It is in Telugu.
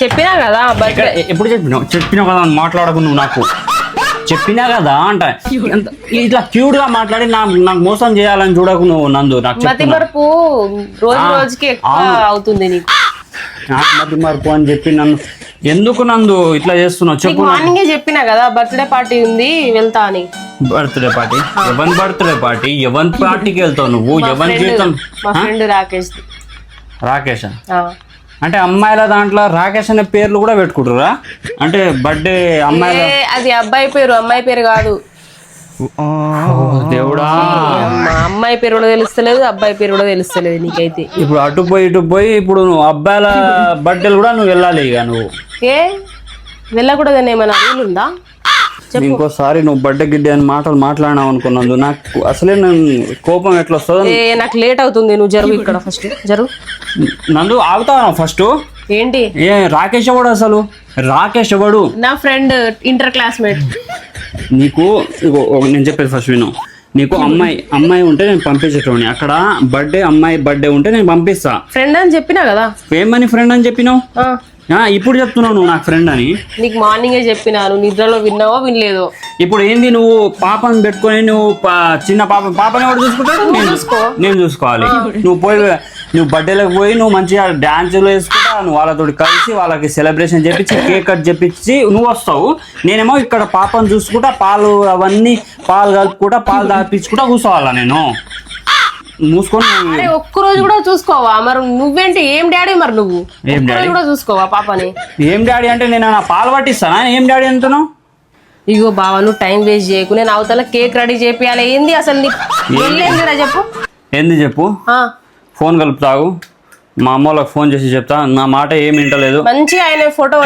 చెప్పినా కదా బర్త్డే ఎప్పుడు చెప్పినావు చెప్పినావు కదా అని మాట్లాడకు నువ్వు నాకు. చెప్పినా కదా అంట. ఇట్లా క్యూట్గా మాట్లాడి నాకు మోసం చేయాలని చూడకు నువ్వు నందు. నాకు మతి చెప్తున్నా. మరుపు రోజు రోజుకి ఎక్కువ. అవుతుంది నీకు. నాకు మతి మార్పు అని చెప్పి నన్ను ఎందుకు నందు ఇట్లా చేస్తున్నావు? చెప్పు మార్నింగే చెప్పినా కదా బర్త్డే పార్టీ ఉంది వెళ్తా అని. Birthday party? ఎవరి బర్త్డే పార్టీ? ఎవరి పార్టీకి వెళ్తావు నువ్వు? ఎవరి జీవితం మా ఫ్రెండ్ రాకేష్. రాకేష్. అంటే అమ్మాయిల దాంట్లో రాకేష్ అనే పేర్లు కూడా పెట్టుకుంటారా? అంటే బర్త్డే అమ్మాయిల ఏ, అది అబ్బాయి పేరు అమ్మాయి పేరు కాదు. ఓ, దేవుడా. మా అమ్మాయి పేరు కూడా తెలుస్తలేదు అబ్బాయి పేరు కూడా తెలుస్తలేదు నీకైతే. ఇప్పుడు అటు పోయి ఇటు పోయి ఇప్పుడు నువ్వు అబ్బాయిల బర్త్డేలు కూడా నువ్వు వెళ్ళాలి ఇక నువ్వు. ఏ? వెళ్ళకూడదని ఏమైనా రూల్ ఉందా? ఇంకోసారి నువ్వు బర్త్డే గిడ్డే అని మాటలు మాట్లాడినావు అనుకున్నాను నాకు అసలే నేను కోపం ఎట్లా వస్తుందో నాకు లేట్ అవుతుంది. నువ్వు జరుగు ఇక్కడ ఫస్ట్ జరుగు. నందు ఆగుతావు ఫస్ట్ ఏంటి? ఏ రాకేష్ ఎవడు అసలు? రాకేష్ ఎవడు? నా ఫ్రెండ్ ఇంటర్ క్లాస్మేట్ నీకు నేను చెప్పేది ఫస్ట్ విను. నీకు అమ్మాయి అమ్మాయి ఉంటే నేను పంపించేటోని అక్కడ బర్త్డే అమ్మాయి బర్త్డే ఉంటే నేను పంపిస్తా. ఫ్రెండ్ అని చెప్పినా కదా? ఏమని ఫ్రెండ్ అని చెప్పినావు? ఇప్పుడు చెప్తున్నావు నువ్వు నాకు ఫ్రెండ్ అని. నీకు మార్నింగే చెప్పినాను. నిద్రలో విన్నావో వినలేదో? ఇప్పుడు ఏంది నువ్వు పాపని పెట్టుకొని నువ్వు చిన్న పాప పాపని ఎవరు చూసుకుంటాడు? నేను చూసుకో. నేను చూసుకోవాలి. నువ్వు పోయి నువ్వు బర్త్డేలకు పోయి నువ్వు మంచిగా డాన్సులు వేసుకుంటా నువ్వు వాళ్ళతో కలిసి వాళ్ళకి సెలబ్రేషన్ చేపించి కేక్ కట్ చేపించి నువ్వు వస్తావు. నేనేమో ఇక్కడ పాపను చూసుకుంటా పాలు అవన్నీ పాలు కలుపుకుంటా పాలు తాపించుకుంటా కూర్చోవాలా నేను? మూసుకొని ఒక్క రోజు కూడా చూసుకోవా? మరి నువ్వేంటి? ఏం డాడీ మరి నువ్వు? ఏం డాడీ? కూడా చూసుకోవా పాపని? ఏం డాడీ అంటే నేను పాలు పట్టిస్తానా? ఏం డాడీ అంటున్నావు? ఇగో బావ నువ్వు టైం వేస్ట్ చేయకు. నేను అవతల కేక్ రెడీ చేపియాలి. ఏంది అసలు నీకు? చెప్పు. ఏంది చెప్పు? ఫోన్ కలుపుతావు? మా అమ్మ వాళ్ళకి ఫోన్ చేసి చెప్తా. నా మాట ఏమి వింటలేదు. మంచిగా ఆయన ఫోటో